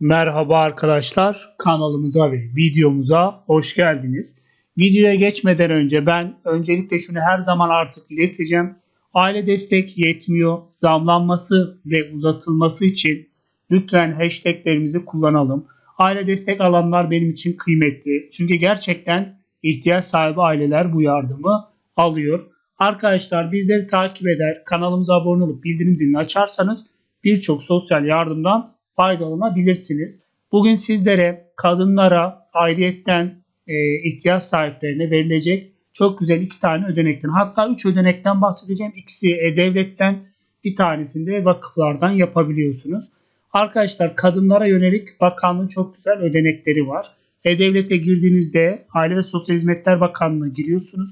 Merhaba arkadaşlar, kanalımıza ve videomuza hoş geldiniz. Videoya geçmeden önce ben öncelikle şunu her zaman artık ileteceğim. Aile destek yetmiyor, zamlanması ve uzatılması için lütfen hashtaglerimizi kullanalım. Aile destek alanlar benim için kıymetli. Çünkü gerçekten ihtiyaç sahibi aileler bu yardımı alıyor. Arkadaşlar bizleri takip eder, kanalımıza abone olup bildirim zilini açarsanız birçok sosyal yardımdan faydalanabilirsiniz. Bugün sizlere kadınlara ayrıyetten e, ihtiyaç sahiplerine verilecek çok güzel iki tane ödenekten hatta üç ödenekten bahsedeceğim. İkisi e-devletten bir tanesini de vakıflardan yapabiliyorsunuz. Arkadaşlar kadınlara yönelik bakanlığın çok güzel ödenekleri var. E-Devlet'e girdiğinizde Aile ve Sosyal Hizmetler Bakanlığı'na giriyorsunuz.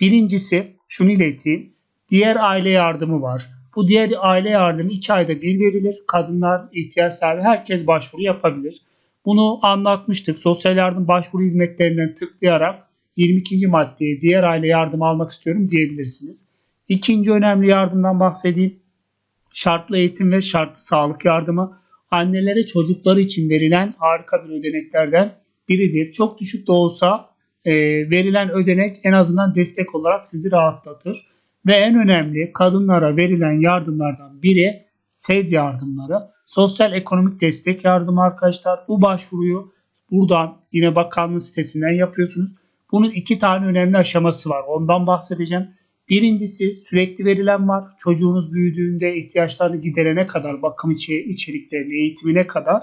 Birincisi şunu ileteyim. Diğer aile yardımı var. Bu diğer aile yardımı 2 ayda bir verilir. Kadınlar, ihtiyaç sahibi herkes başvuru yapabilir. Bunu anlatmıştık. Sosyal yardım başvuru hizmetlerinden tıklayarak 22. maddeye diğer aile yardımı almak istiyorum diyebilirsiniz. İkinci önemli yardımdan bahsedeyim. Şartlı eğitim ve şartlı sağlık yardımı annelere çocukları için verilen harika bir ödeneklerden biridir. Çok düşük de olsa e, verilen ödenek en azından destek olarak sizi rahatlatır. Ve en önemli kadınlara verilen yardımlardan biri SED yardımları. Sosyal ekonomik destek yardımı arkadaşlar. Bu başvuruyu buradan yine bakanlık sitesinden yapıyorsunuz. Bunun iki tane önemli aşaması var. Ondan bahsedeceğim. Birincisi sürekli verilen var. Çocuğunuz büyüdüğünde ihtiyaçlarını giderene kadar bakım içi, içeriklerini, eğitimine kadar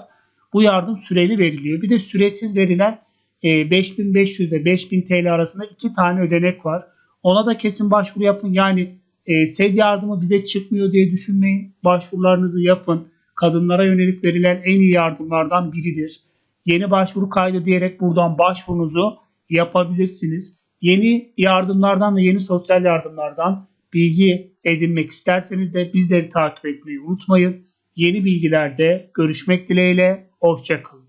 bu yardım süreli veriliyor. Bir de süresiz verilen e, 5500 ile 5000 TL arasında iki tane ödenek var. Ona da kesin başvuru yapın. Yani e, SED yardımı bize çıkmıyor diye düşünmeyin. Başvurularınızı yapın. Kadınlara yönelik verilen en iyi yardımlardan biridir. Yeni başvuru kaydı diyerek buradan başvurunuzu yapabilirsiniz. Yeni yardımlardan ve yeni sosyal yardımlardan bilgi edinmek isterseniz de bizleri takip etmeyi unutmayın. Yeni bilgilerde görüşmek dileğiyle. Hoşçakalın.